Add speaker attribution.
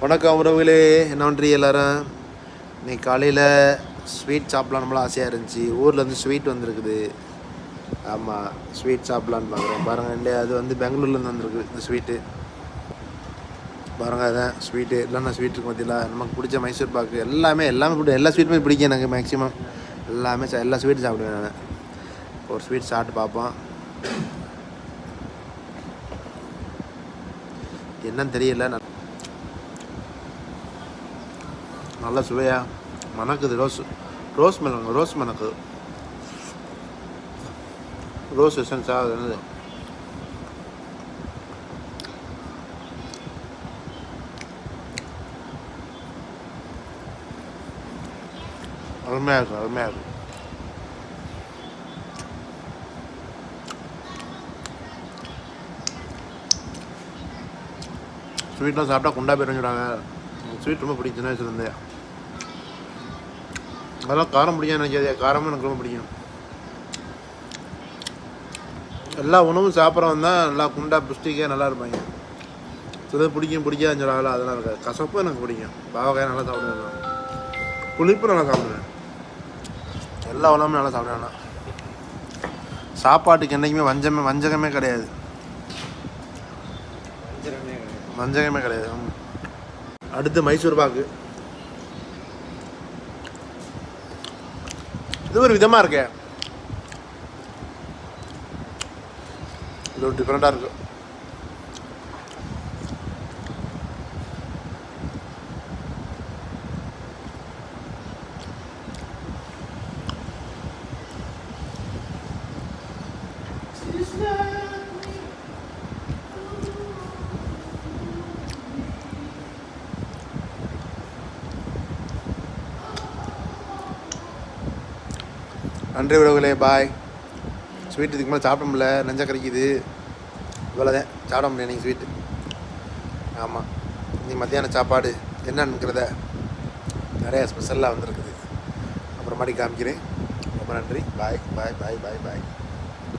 Speaker 1: வணக்கம் உறவுகளே என்ன எல்லாரும். இன்னைக்கு காலையில் ஸ்வீட் சாப்பிட்லான்னு ஆசையாக இருந்துச்சு. ஊரில் ஸ்வீட் வந்திருக்குது. ஆமாம் ஸ்வீட் சாப்பிட்லான்னு பார்க்குறோம் பாருங்கள் இல்லையா அது வந்து பெங்களூர்லேருந்து வந்திருக்கு இந்த ஸ்வீட்டு பாருங்கள் அதான் ஸ்வீட்டு இல்லைன்னா ஸ்வீட் இருக்கும் பார்த்தீங்களா நமக்கு பிடிச்ச மைசூர் பாக்கு. எல்லாமே எல்லாமே பிடிக்கும் எல்லா ஸ்வீட்டுமே பிடிக்கும் எனக்கு மேக்ஸிமம் எல்லாமே சா- எல்லா ஸ்வீட்டும் சாப்பிடுவேன் நான். ஒரு ஸ்வீட் சாப்பிட்டு பார்ப்போம். என்னன்னு தெரியல நான் நல்ல சுவையா மணக்குது ரோஸ் ரோஸ் மணக்கு ரோஸ் மணக்குது ரோஸ் எசன்ஸாக அது என்னது? அருமையாக இருக்கும் அருமையாக இருக்கும் ஸ்வீட்லாம் சாப்பிட்டா குண்டா போயிடும் சொல்கிறாங்க ஸ்வீட் ரொம்ப பிடிக்கும் சின்ன வயசுலேருந்தே அதெல்லாம் காரம் பிடிக்கும் நினைக்காதே. காரமும் எனக்கு ரொம்ப பிடிக்கும். எல்லா உணவும் சாப்பிட்றவன் தான் நல்லா குண்டா புஷ்டிக்காக நல்லா இருப்பாங்க. சிலது பிடிக்கும் பிடிக்காதுன்னு சொல்கிறாங்களா அதெல்லாம் இருக்காது. கசப்பு எனக்கு பிடிக்கும். பாவக்காய் நல்லா சாப்பிடுவேன். புளிப்பு நல்லா சாப்பிடுவேன். எல்லா உணவுமே நல்லா சாப்பிடுவேன் நான். சாப்பாட்டுக்கு என்றைக்குமே வஞ்சமே வஞ்சகமே கிடையாது. வஞ்சகமே கிடையாது. அடுத்து மைசூர் பாக்கு. இது ஒரு விதமாக இருக்கு. இது ஒரு டிஃப்ரெண்ட்டாக இருக்கு. நன்றி உறவுகளே பாய் ஸ்வீட் இதுக்கு மேலே சாப்பிட முடியல நெஞ்ச கறிக்குது இவ்வளோதான் சாப்பிட முடியல நீங்கள் ஸ்வீட்டு ஆமாம் இன்னைக்கு மத்தியான சாப்பாடு என்னன்னுங்கிறத நிறையா ஸ்பெஷலாக வந்திருக்குது. அப்புறமாட்டி காமிக்கிறேன். ரொம்ப நன்றி. பாய் பாய் பாய் பாய் பாய்